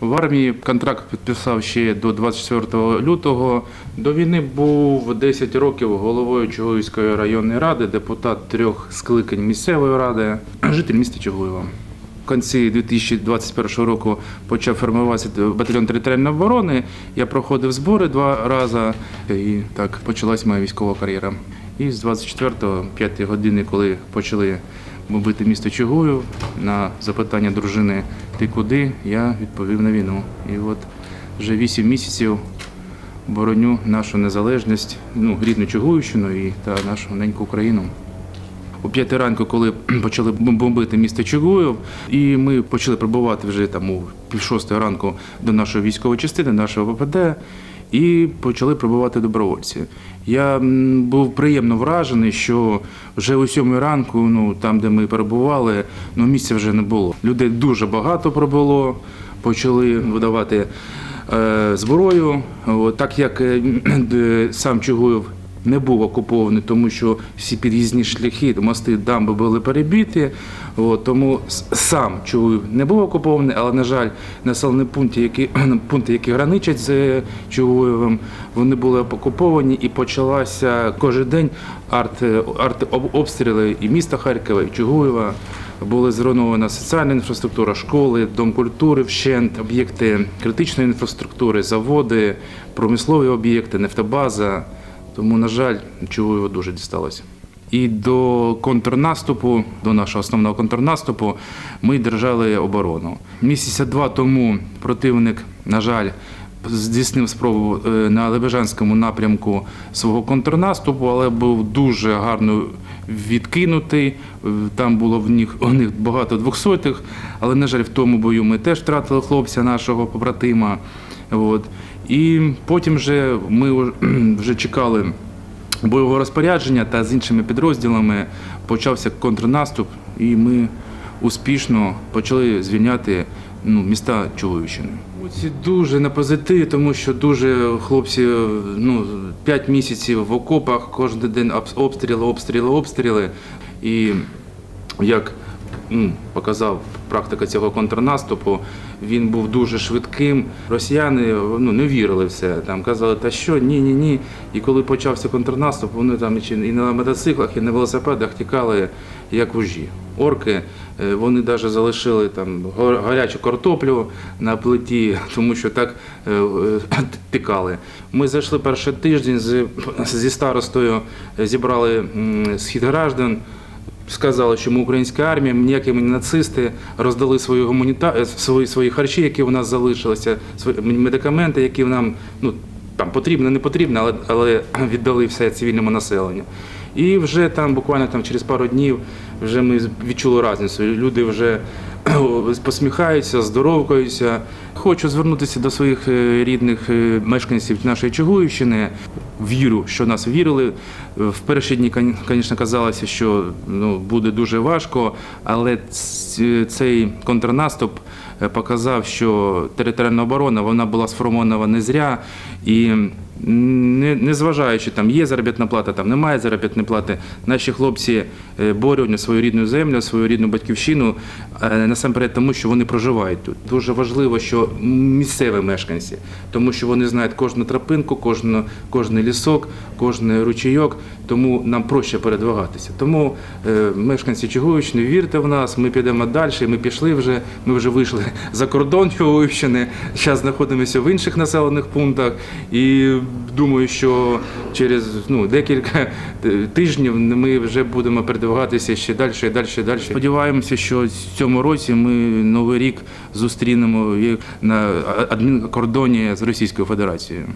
В армії контракт підписав ще до 24 лютого. До війни був 10 років головою Чугуївської районної ради, депутат трьох скликань місцевої ради, житель міста Чугуєва. В кінці 2021 року почав формуватися батальйон територіальної оборони. Я проходив збори два рази, і так почалась моя військова кар'єра. І з 24-го, 5 години, коли почали бомбити місто Чугуїв, на запитання дружини Ти куди? Я відповів на війну. І от вже 8 місяців бороню нашу незалежність, ну, рідну Чугуївщину і та нашу неньку Україну. О п'ятій ранку, коли почали бомбити місто Чугуїв, і ми почали прибувати вже там у пів шостої ранку до нашої військової частини, нашого ВПД, і почали прибувати добровольці. Я був приємно вражений, що вже о сьомій ранку, ну там, де ми перебували, ну місця вже не було. Людей дуже багато прибуло, почали видавати е, зброю. Так як е, сам Чугуїв не був окупований, тому що всі під'їзні шляхи, мости, дамби були перебиті. От, тому сам Чугуїв не був окупований, але, на жаль, населені пункти, які, пункти, які граничать з е, Чугуєвим, вони були окуповані і почалася кожен день арт, артобстріли і міста Харкова, і Чугуєва. Були зруйнована соціальна інфраструктура, школи, дом культури, вщент, об'єкти критичної інфраструктури, заводи, промислові об'єкти, нефтобаза. Тому, на жаль, Чугуєву дуже дісталося. І до контрнаступу, до нашого основного контрнаступу, ми держали оборону. Місяця два тому противник, на жаль, здійснив спробу е, на Лебежанському напрямку свого контрнаступу, але був дуже гарно відкинутий. Е, Там було в них, у них багато двохсотих, але, на жаль, в тому бою ми теж втратили хлопця нашого побратима. От. І потім вже ми вже чекали бойового розпорядження та з іншими підрозділами почався контрнаступ, і ми успішно почали звільняти ну, міста Чугуївщини. Ці дуже на позитиві, тому що дуже хлопці ну, 5 місяців в окопах, кожен день обстріли, обстріли, обстріли. І як показав практика цього контрнаступу, він був дуже швидким. Росіяни ну, не вірили в це. Там казали, та що, ні, ні, ні. І коли почався контрнаступ, вони там і на мотоциклах, і на велосипедах тікали як вужі. Орки, е, вони навіть залишили там гарячу картоплю на плиті, тому що так е, е, тікали. Ми зайшли перший тиждень зі старостою, зібрали схід граждан. Сказали, що ми українська армія, ніякі ми нацисти, роздали свої гуманіта... е, свої, свої харчі, які у нас залишилися, свої медикаменти, які нам ну, там потрібно, не потрібно, але, але віддали все цивільному населенню. І вже там, буквально там через пару днів, вже ми відчули різницю. Люди вже посміхаються, здоровкаються. Хочу звернутися до своїх е, рідних е, мешканців нашої Чугуївщини. Вірю, що нас вірили. В перші дні, звісно, казалося, що ну, буде дуже важко, але цей контрнаступ е, показав, що територіальна оборона вона була сформована не зря. І не, незважаючи, там є заробітна плата, там немає заробітної плати, наші хлопці е, борють на свою рідну землю, свою рідну батьківщину, е, насамперед тому, що вони проживають тут. Дуже важливо, що місцеві мешканці, тому що вони знають кожну тропинку, кожну, кожний лісок, кожний ручейок, тому нам проще передвигатися. Тому е, мешканці Чугуївщини, вірте в нас, ми підемо далі, ми пішли вже, ми вже вийшли за кордон Чугуївщини, зараз знаходимося в інших населених пунктах і думаю, що через ну, декілька е, тижнів ми вже будемо передвигатися ще далі, і далі, далі. Сподіваємося, що в цьому році ми Новий рік зустрінемо на адмінкордоні з Російською Федерацією.